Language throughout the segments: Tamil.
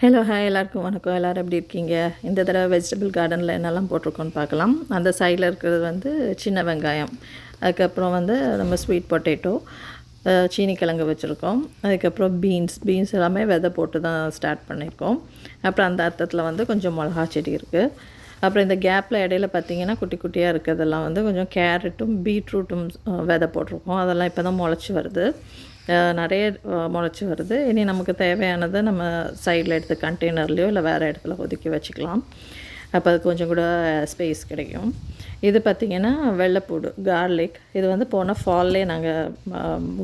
ஹலோ ஹாய் எல்லாருக்கும் வணக்கம். எல்லோரும் எப்படி இருக்கீங்க? இந்த தடவை வெஜிடபிள் கார்டனில் என்னெல்லாம் போட்டிருக்கோன்னு பார்க்கலாம். அந்த சைடில் இருக்கிறது வந்து சின்ன வெங்காயம். அதுக்கப்புறம் வந்து நம்ம ஸ்வீட் பொட்டேட்டோ சீனி கிழங்கு வச்சுருக்கோம். அதுக்கப்புறம் பீன்ஸ் பீன்ஸ் எல்லாமே விதை போட்டு தான் ஸ்டார்ட் பண்ணியிருக்கோம் அப்புறம் அந்த அர்த்தத்தில் வந்து கொஞ்சம் மிளகா செடி இருக்குது அப்புறம் இந்த கேப்பில் இடையில பார்த்திங்கன்னா குட்டி குட்டியாக இருக்கிறதெல்லாம் வந்து கொஞ்சம் கேரட்டும் பீட்ரூட்டும் விதை போட்டிருக்கோம். அதெல்லாம் இப்போ தான் முளைச்சி வருது. நிறைய முளைச்சி வருது. இனி நமக்கு தேவையானதை நம்ம சைடில் எடுத்து கண்டெய்னர்லேயோ இல்லை வேறு இடத்துல ஒதுக்கி வச்சுக்கலாம். அப்போ அது கொஞ்சம் கூட ஸ்பேஸ் கிடைக்கும். இது பார்த்திங்கன்னா வெள்ளைப்பூடு கார்லிக் இது வந்து போன ஃபால்லே நாங்கள்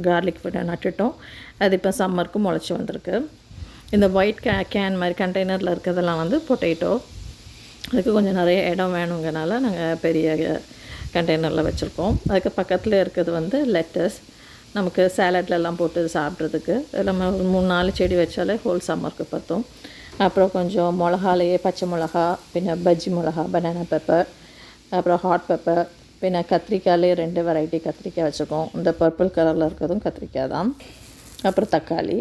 கார்லிக் நட்டுட்டோம். அது இப்போ சம்மருக்கு முளைச்சி வந்திருக்கு. இந்த ஒயிட் கே கேன் மாதிரி கண்டெய்னரில் இருக்கிறதெல்லாம் வந்து பொட்டேட்டோ அதுக்கு கொஞ்சம் நிறைய இடம் வேணுங்கிறனால நாங்கள் பெரிய கண்டெய்னரில் வச்சுருக்கோம். அதுக்கு பக்கத்தில் இருக்கிறது வந்து லெட்டஸ் நமக்கு சேலட்லலாம் போட்டு சாப்பிட்றதுக்கு. நம்ம ஒரு மூணு நாலு செடி வச்சாலே ஹோல் சம்மருக்கு பற்றும் அப்புறம் கொஞ்சம் மிளகாலேயே பச்சை மிளகா பின்ன பஜ்ஜி மிளகா பனானா பெப்பர் அப்புறம் ஹாட் பெப்பர் பின்ன கத்திரிக்காயிலே ரெண்டு வெரைட்டி கத்திரிக்காய் வச்சுருக்கோம் இந்த பர்பிள் கலரில் இருக்கிறதும் கத்திரிக்காய் தான். அப்புறம் தக்காளி.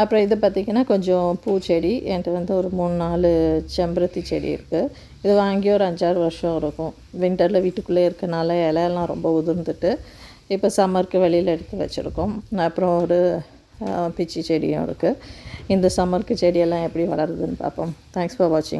அப்புறம் இது பார்த்திங்கன்னா கொஞ்சம் பூச்செடி. என்கிட்ட வந்து ஒரு மூணு நாலு செம்பருத்தி செடி இருக்குது இது வாங்கி ஒரு அஞ்சாறு வருஷம் இருக்கும். வின்டரில் வீட்டுக்குள்ளே இருக்கனால இலையெல்லாம் ரொம்ப உதிர்ந்துட்டு இப்போ சம்மருக்கு வெளியில் எடுத்து வச்சுருக்கோம். அப்புறம் ஒரு பிச்சி செடியும் இருக்குது இந்த சம்மருக்கு செடியெல்லாம் எப்படி வளருதுன்னு பார்ப்போம். தேங்க்ஸ் ஃபார் வாட்சிங்